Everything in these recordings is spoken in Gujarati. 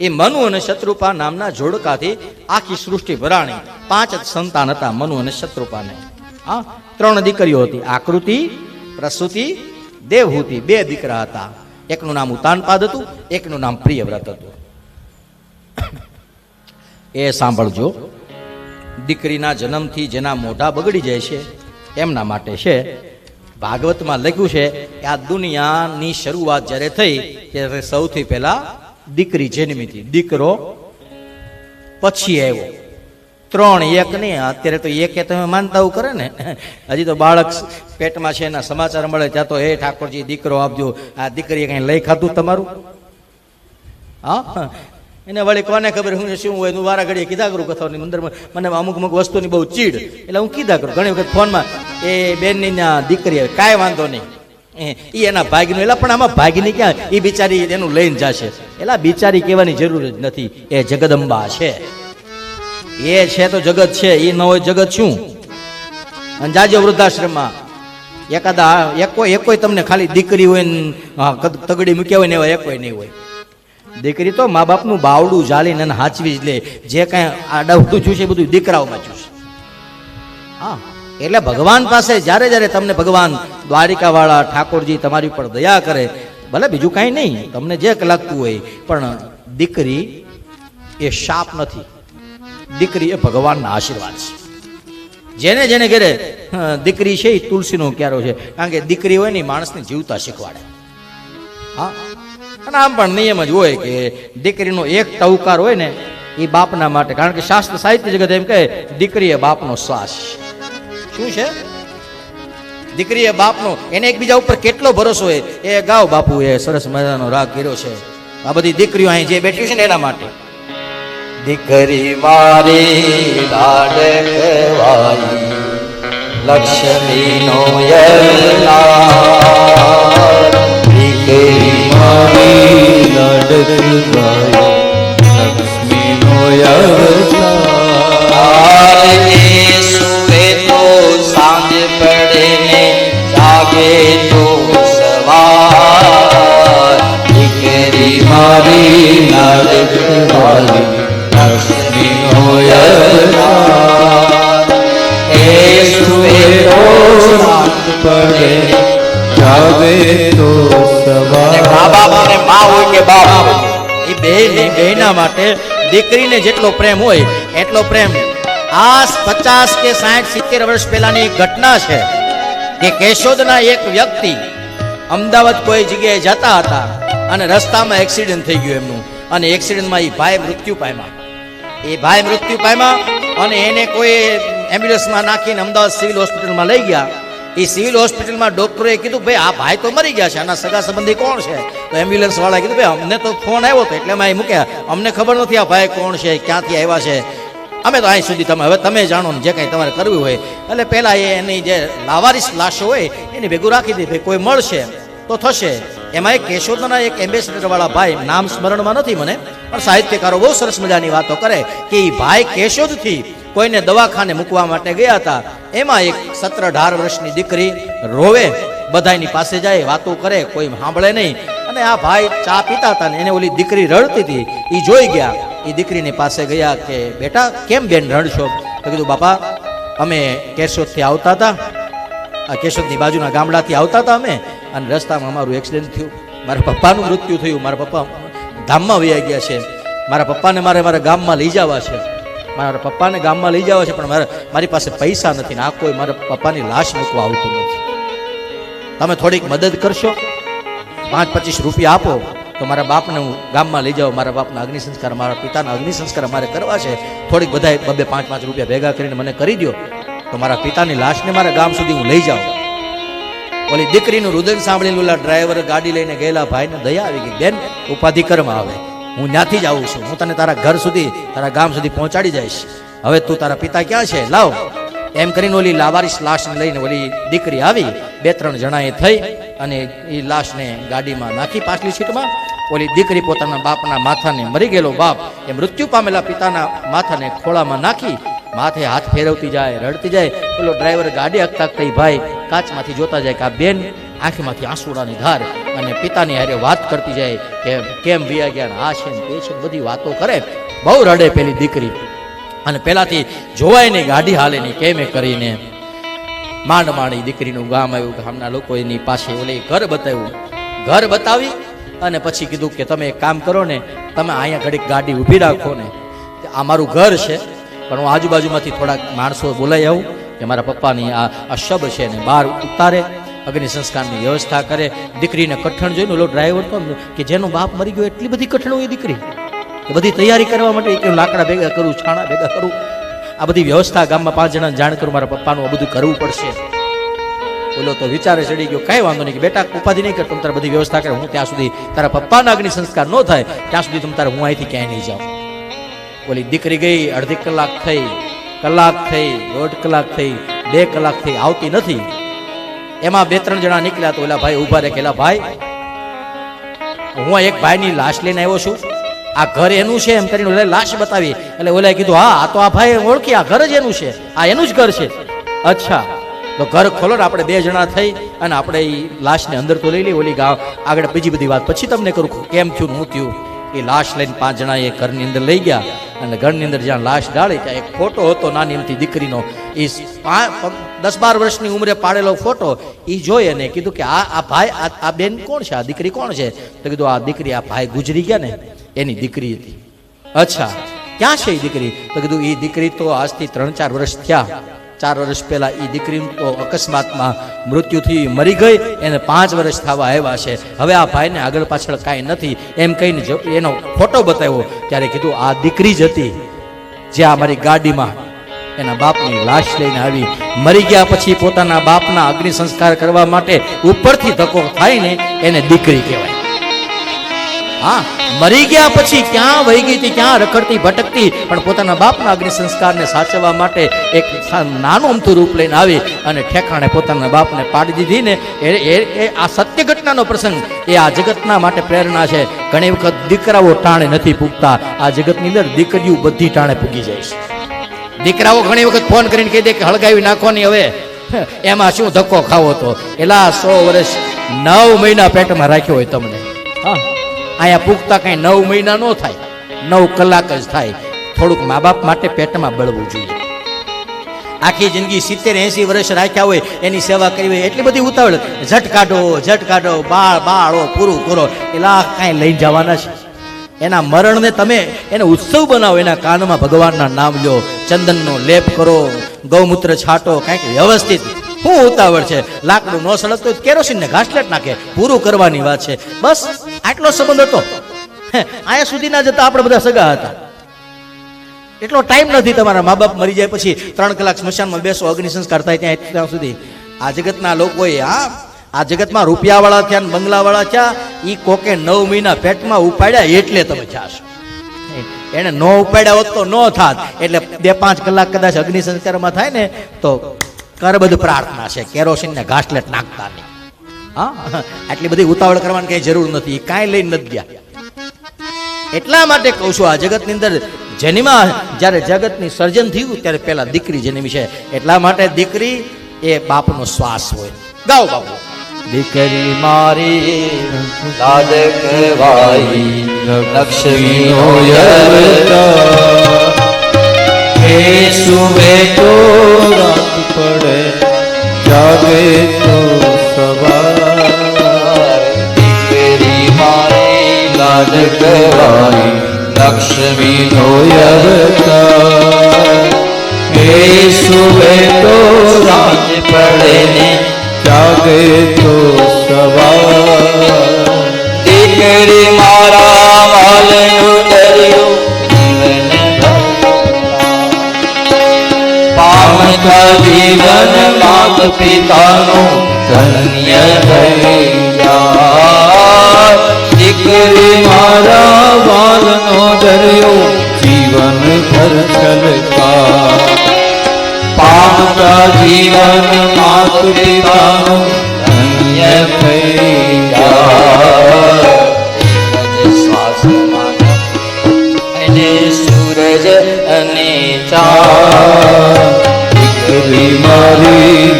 એ મનુ અને શત્રુપા નામના જોડકાથી આખી સૃષ્ટિ ભરાણી પાંચ જ સંતાન હતા મનુ અને શત્રુપાને. હા, ત્રણ દીકરીઓ હતી. આકૃતિ, પ્રસૂતિ, દેવહૂતિ. બે દીકરા હતા. એકનું નામ ઉતાનપાદ હતું, એકનું નામ પ્રિયવ્રત હતું. એ સાંભળજો. દીકરીના જન્મથી જેના મોઢા બગડી જાય છે, એમના માટે છે, ભાગવતમાં લખ્યું છે કે આ દુનિયાની શરૂઆત જ્યારે થઈ, ત્યારે સૌથી પહેલા દીકરી જન્મી હતી દીકરો પછી આવ્યો. ત્રણ એક નહીં, અત્યારે તો એક તમે માનતા આવું કરે ને. હજી તો બાળક પેટમાં છે એના સમાચાર મળે ત્યાં તો, હે ઠાકોરજી, દીકરો આપજો. આ દીકરીએ કઈ લઈ ખાધું તમારું? હા? એને વળી કોને ખબર? હું શું હોય? હું વારા ઘડીએ કીધા કરું કથાઓની અંદર. મને અમુક અમુક વસ્તુની બહુ ચીડ. એટલે હું કીધા કરું. ઘણી વખત ફોનમાં, એ બેનની દીકરી આવે. કાંઈ વાંધો નહીં. એ એના ભાગનું એટલે પણ આમાં ભાગની ક્યાં? એ બિચારી એનું લઈને જશે. એટલે બિચારી કહેવાની જરૂર જ નથી. એ જગદંબા છે. એ છે તો જગત છે એ ન હોય જગત શું? અને જાજો વૃદ્ધાશ્રમમાં. એકાદા, એકો એકોય તમને ખાલી દીકરી હોય ને તગડી મૂક્યા હોય ને એવા એકોય નહીં હોય. દીકરી તો મા બાપનું બાવડું જાળીને એને હાચવી જ લે. જે કાંઈ આડાવડું છું છે બધું દીકરાઓમાં છું. હા. એટલે ભગવાન પાસે જ્યારે જ્યારે તમને ભગવાન દ્વારિકાવાળા ઠાકોરજી તમારી ઉપર દયા કરે, ભલે બીજું કાંઈ નહીં, તમને જે લાગતું હોય, પણ દીકરી એ શાપ નથી. દીકરી એ ભગવાનના આશીર્વાદ છે. જેને જેને ઘેરે દીકરી છે એ તુલસીનો ક્યારો છે, કારણ કે દીકરી હોય ને માણસને જીવતા શીખવાડે. હા? અને આમ પણ નિયમ જ હોય કે દીકરીનો એક ટવકાર હોય ને એ બાપના માટે, કારણ કે શાસ્ત્ર સાહિત્ય જગત એમ કહે દીકરી એ બાપનો શ્વાસ શું છે? દીકરી એ બાપનો, એને એકબીજા ઉપર કેટલો ભરોસો હોય? એ ગાવ બાપુ એ સરસ મજાનો રાગ કર્યો છે. આ બધી દીકરીઓ અહીં જે બેઠી છે ને એના માટે. દીકરી મારી લક્ષ્મીનો યરનાર દીકરી મારી લાડકવાઈ લક્ષ્મીનો જાગે તો સવાર. દીકરી મારી એ પડે તો અને મા બાપ અને મા હોય કે બાપ એ બે બેના માટે દીકરીને જેટલો પ્રેમ હોય એટલો પ્રેમ આ પચાસ કે સાઠ સિત્તેર વર્ષ પહેલાની ઘટના છે. કે કેશોદના એક વ્યક્તિ અમદાવાદ કોઈ જગ્યાએ જતા હતા અને રસ્તામાં એક્સિડન્ટ થઈ ગયું એમનું. અને એક્સિડન્ટમાં એ ભાઈ મૃત્યુ પામ્યા. એ ભાઈ મૃત્યુ પામ્યા અને એને કોઈ એમ્બ્યુલન્સમાં નાખીને અમદાવાદ સિવિલ હોસ્પિટલમાં લઈ ગયા. એ સિવિલ હોસ્પિટલમાં ડૉક્ટરે કીધું, ભાઈ, આ ભાઈ તો મરી ગયા છે. આના સગા સંબંધી કોણ છે? તો એમ્બ્યુલન્સ વાળાએ કીધું, ભાઈ, અમને તો ફોન આવ્યો હતો એટલે અહીં મૂક્યા. અમને ખબર નથી આ ભાઈ કોણ છે, ક્યાંથી આવ્યા છે. અમે તો અહીં સુધી તમે હવે તમે જાણો ને જે કાંઈ તમારે કરવું હોય. એટલે પહેલાં એની જે લાવારીસ લાશો હોય, એની ભેગું રાખી દે કોઈ મળશે તો થશે. એમાં એક કેશોદના એક એમ્બેસેડરવાળા ભાઈ, નામ સ્મરણમાં નથી મને, પણ સાહિત્યકારો બહુ સરસ મજાની વાતો કરે કે એ ભાઈ કેશોદથી કોઈને દવાખાને મૂકવા માટે ગયા હતા. એમાં એક સત્ર અઢાર વર્ષની દીકરી રોવે બધાની પાસે જાય, વાતો કરે, કોઈ સાંભળે નહીં. અને આ ભાઈ ચા પીતા હતા ને એને ઓલી દીકરી રડતી હતી એ જોઈ ગયા. એ દીકરીની પાસે ગયા કે, બેટા, કેમ બેન રડશો? તો કીધું, બાપા, અમે કેશોદથી આવતા હતા. આ કેશોદની બાજુના ગામડાથી આવતા હતા અમે અને રસ્તામાં અમારું એક્સિડન્ટ થયું. મારા પપ્પાનું મૃત્યુ થયું. મારા પપ્પા ધામમાં વયા ગયા છે. મારા પપ્પાને મારે મારા ગામમાં લઈ જવા છે. મારા પપ્પાને ગામમાં લઈ જવા છે, પણ મારે, મારી પાસે પૈસા નથી ને આ કોઈ મારા પપ્પાની લાશ મૂકવા આવતું નથી. તમે થોડીક મદદ કરશો? પાંચ પચીસ રૂપિયા આપો. તો મારા બાપને હું ગામમાં લઈ જાઉં. મારા બાપના અગ્નિ સંસ્કાર, મારા પિતાના અગ્નિ સંસ્કાર મારે કરવા છે. થોડીક બધાએ બબે પાંચ પાંચ રૂપિયા ભેગા કરીને મને કરી દો તો મારા પિતાની લાશને મારા ગામ સુધી હું લઈ જાઉં. ઓલી દીકરીનું રુદન સાંભળેલું ઓલા ડ્રાઈવર ગાડી લઈને ગયેલા ભાઈને દયા આવી ગઈ. બેન, ઉપાધિ કરમાં આવે. હું ત્યાંથી જ આવું છું. હું તને તારા ઘર સુધી, તારા ગામ સુધી પહોંચાડી જઈશ હવે તું તારા પિતા ક્યાં છે? લાવ. એમ કરીને ઓલી લાવારીશ લાશને લઈને ઓલી દીકરી આવી. બે ત્રણ જણાએ થઈ. અને એ લાશને ગાડીમાં નાખી પાછલી સીટમાં ઓલી દીકરી પોતાના બાપના માથાને મરી ગયેલો બાપ એ મૃત્યુ પામેલા પિતાના માથાને ખોળામાં નાખી, માથે હાથ ફેરવતી જાય, રડતી જાય. પેલો ડ્રાઈવર ગાડી હકતા કઈ ભાઈ, કાચમાંથી જોતા જાય કે આ બેન આંખમાંથી આંસુડાની ધાર અને પિતાની હારે વાત કરતી જાય કે કેમ વિયા ગયા આ છે તે છે બધી વાતો કરે. બહુ રડે પેલી દીકરી. અને પેલાથી જોવાય નહીં ગાડી હાલે નહીં કેમે કરીને માંડ માંડી દીકરીનું ગામ આવ્યું, ગામના લોકો એની પાસે ઓલે ઘર બતાવ્યું. ઘર બતાવી અને પછી કીધું કે તમે એક કામ કરો ને, તમે અહીંયા ઘડીક ગાડી ઊભી રાખો ને. આ મારું ઘર છે, પણ હું આજુબાજુમાંથી થોડાક માણસો બોલાઈ આવું કે મારા પપ્પાની આ અશબ છે ને બહાર ઉતારે, અગ્નિ સંસ્કારની વ્યવસ્થા કરે. દીકરીને કઠણ જોઈને ઓલો ડ્રાઈવર તો કે જેનો બાપ મરી ગયો, એટલી બધી કઠણ હોય દીકરી. બધી તૈયારી કરવા માટે લાકડા ભેગા કરું, છાણા ભેગા કરું. આ બધી વ્યવસ્થા ગામમાં પાંચ જણા જાણ કરું, મારા પપ્પાનું આ બધું કરવું પડશે. બોલો તો વિચારે ચડી ગયો, કાંઈ વાંધો નહીં કે બેટા ઉપાધિ નહીં કર તમે તારે બધી વ્યવસ્થા કરે, હું ત્યાં સુધી તારા પપ્પાના અગ્નિ સંસ્કાર ન થાય, ત્યાં સુધી તમે તારે હું અહીંથી ક્યાંય નહીં જાઉં. બોલી દીકરી ગઈ, અડધી કલાક થઈ કલાક થઈ, દોઢ કલાક થઈ, બે કલાક થઈ, આવતી નથી. એમાં બે ત્રણ જણા નીકળ્યા તો ઓલા ભાઈ ઊભા રહે કેલા ભાઈ, હું એક ભાઈની લાશ લઈને આવ્યો છું. આ ઘર એનું છે એમ કરીને ઓલા લાશ બતાવી. એટલે ઓલાએ કીધું, હા, આ તો આ ભાઈ ઓળખી આ ઘર જ એનું છે. આ એનું જ ઘર છે. અચ્છા. તો ઘર ખોલો ને આપણે બે જણા થઈ અને આપણે એ લાશને અંદર તો લઈ લઈ ઓલી ગામ. આગળ બીજી બધી વાત પછી તમને કરું કેમ થયું હું થયું? એ લાશ લઈને પાંચ જણા એ ઘરની અંદર લઈ ગયા. અને ઘરની અંદર જ્યાં લાશ ડાળી, ત્યાં એક ફોટો હતો નાની એમથી દીકરીનો. એ દસ બાર વર્ષની ઉંમરે પાડેલો ફોટો. એ જોઈ અને કીધું કે, આ આ ભાઈ આ બેન કોણ છે? આ દીકરી કોણ છે? તો કીધું, આ દીકરી, આ ભાઈ ગુજરી ગયા ને. એની દીકરી હતી. અચ્છા, ક્યાં છે એ દીકરી? તો કીધું એ દીકરી તો આજથી ત્રણ ચાર વર્ષ થયા. ચાર વર્ષ પહેલા એ દીકરી તો અકસ્માતમાં મૃત્યુથી મરી ગઈ, એને પાંચ વર્ષ થવા આવ્યા છે. હવે આ ભાઈને આગળ પાછળ કાંઈ નથી. એમ કહીને એનો ફોટો બતાવ્યો, ત્યારે કીધું, આ દીકરી જ હતી જે આ મારી ગાડીમાં એના બાપની લાશ લઈને આવી. મરી ગયા પછી પોતાના બાપના અગ્નિ સંસ્કાર કરવા માટે ઉપરથી ધક્કો થાય ને એને દીકરી કહેવાય. હા, મરી ગયા પછી ક્યાં વહી ગઈ હતી, ક્યાં રખડતી, ભટકતી, પણ પોતાના બાપના અગ્નિ સંસ્કારને સાચવવા માટે એક નાનું અમથું રૂપ લઈને આવી અને ઠેકાણે પોતાના બાપને પાડી દીધી ને એ, એ- આ સત્ય ઘટનાનો પ્રસંગ, એ આ જગતના માટે પ્રેરણા છે. ઘણી વખત દીકરાઓ ટાણે નથી પૂગતા. આ જગતની અંદર દીકરીઓ બધી ટાણે પૂગી જાય છે. દીકરાઓ ઘણી વખત ફોન કરીને કહી દે કે હળગાવી નાખવાની હવે. એમાં શું ધક્કો ખાવો તો? એલા સો વર્ષ, નવ મહિના પેટમાં રાખ્યો હોય તમને. હા. અહીંયા પૂગતા કઈ નવ મહિના ન થાય, નવ કલાક જ થાય. થોડુંક મા બાપ માટે પેટમાં બળવું જોઈએ. આખી જિંદગી સિત્તેર એસી વર્ષ રાખ્યા હોય, એની સેવા કરવી હોય, એટલી બધી ઉતાવળ. ઝટ કાઢો ઝટ કાઢો, બાળ, બાળો, પૂરું કરો. એલા કાંઈ લઈ જવાના છે. એના મરણને તમે એને ઉત્સવ બનાવો, એના કાનમાં ભગવાનના નામ લ્યો. ચંદનનો લેપ કરો, ગૌમૂત્ર છાંટો, કાંઈક વ્યવસ્થિત. શું ઉતાવળ છે? લાકડું ન સળગતું કેરોસીનને ઘાસલેટ નાખે. પૂરું કરવાની વાત છે. બસ. આટલો સંબંધ હતો? અહીંયા સુધી ના જતા આપણે બધા સગા હતા. એટલો ટાઈમ નથી તમારા મા બાપ મરી જાય પછી ત્રણ કલાક સ્મશાનમાં બેસો, અગ્નિ સંસ્કાર થાય ત્યાં ત્યાં સુધી. આ જગતના લોકોએ, હા, આ જગતમાં રૂપિયાવાળા થયા બંગલાવાળા થયા એ કોકે નવ મહિના પેટમાં ઉપાડ્યા એટલે તમે જાશો. એને ન ઉપાડ્યા હોત તો ન થાત. એટલે બે પાંચ કલાક કદાચ અગ્નિ સંસ્કારમાં થાય ને, તો કરબદ પ્રાર્થના છે, કેરોસીનને ઘાસલેટ નાખતા નહીં. આટલી બધી ઉતાવળ કરવાની કઈ જરૂર નથી, કાંઈ લઈને નથી ગયા. એટલા માટે કહું છું, આ જગતની અંદર જેનીમાં જ્યારે જગતની સર્જન થયું, ત્યારે પહેલા દીકરી જન્મી છે. એટલા માટે દીકરી એ બાપનો શ્વાસ હોય. ગાઓ બાપુ. દીકરી મારી લાડ કહેવાઈ લક્ષ્મીનો હે સુવે તો રાત પડે, જાગે તો સવાર. મારી લાડ લક્ષ્મી નો યવતા હે સુવે તો રાત પડે ને જાગે તો સવાર. દીકરી મારા વાલનું દરિયું પામતા જીવન માત પિતાનું ધન્ય થઈ જીવન માત પિતાનું ધન્ય થઈ અને સૂરજ અને ચાંદ મારી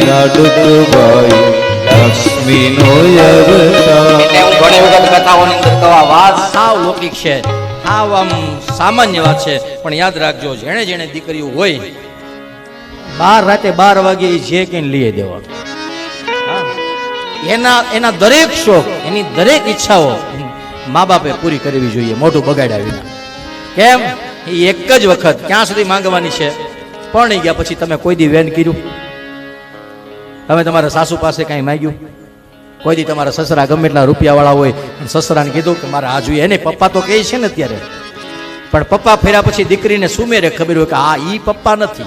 વખત કથાઓની વાત સાવ લૌકિક છે. સાવ આમ સામાન્ય વાત છે. પણ યાદ રાખજો, જેણે જેણે દીકરીઓ હોય બાર રાતે બાર વાગે એ જે કઈ લઈ દેવાનું. એના એના દરેક શોખ, એની દરેક ઈચ્છાઓ મા બાપે પૂરી કરવી જોઈએ, મોઢું બગાડ્યા વિના. કેમ? એ એક જ વખત ક્યાં સુધી માંગવાની છે? પરણી ગયા પછી તમે કોઈ દી વેન કર્યું? તમે તમારા સાસુ પાસે કાંઈ માંગ્યું? કોઈ દી તમારા સસરા ગમે એટલા રૂપિયાવાળા હોય સસરાને કીધું કે મારે આ જોઈએ એને પપ્પા તો કહે છે ને અત્યારે. પણ પપ્પા ફેર્યા પછી દીકરીને સુમેરે ખબર હોય કે આ ઈ પપ્પા નથી.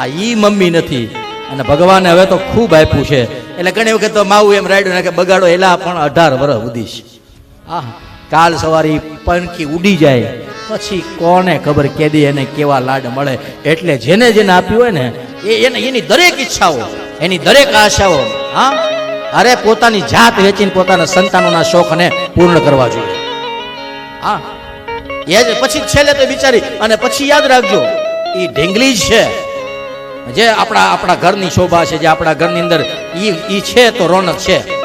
આ ઈ મમ્મી નથી. અને ભગવાને હવે તો ખૂબ આપ્યું છે. એટલે ઘણી વખત તો માવું એમ રાડ્યું ને કે બગાડો, એલા પણ અઢાર વર્ષ ઉદીશ આ કાલ સવારે પંખી ઉડી જાય. પછી કોને ખબર કેદી એને કેવા લાડ મળે. એટલે જેને જેને આપ્યું હોય ને, એ એને એની દરેક ઈચ્છાઓ, એની દરેક આશાઓ, હા, અરે પોતાની જાત વેચીને પોતાના સંતાનોના શોખને પૂર્ણ કરવા જોઈએ. હા, એ જ પછી છેલ્લે તો બિચારી, અને પછી યાદ રાખજો એ ઢીંગલી છે. જે આપણા આપણા ઘરની શોભા છે, જે આપણા ઘરની અંદર ઈ છે તો રોનક છે.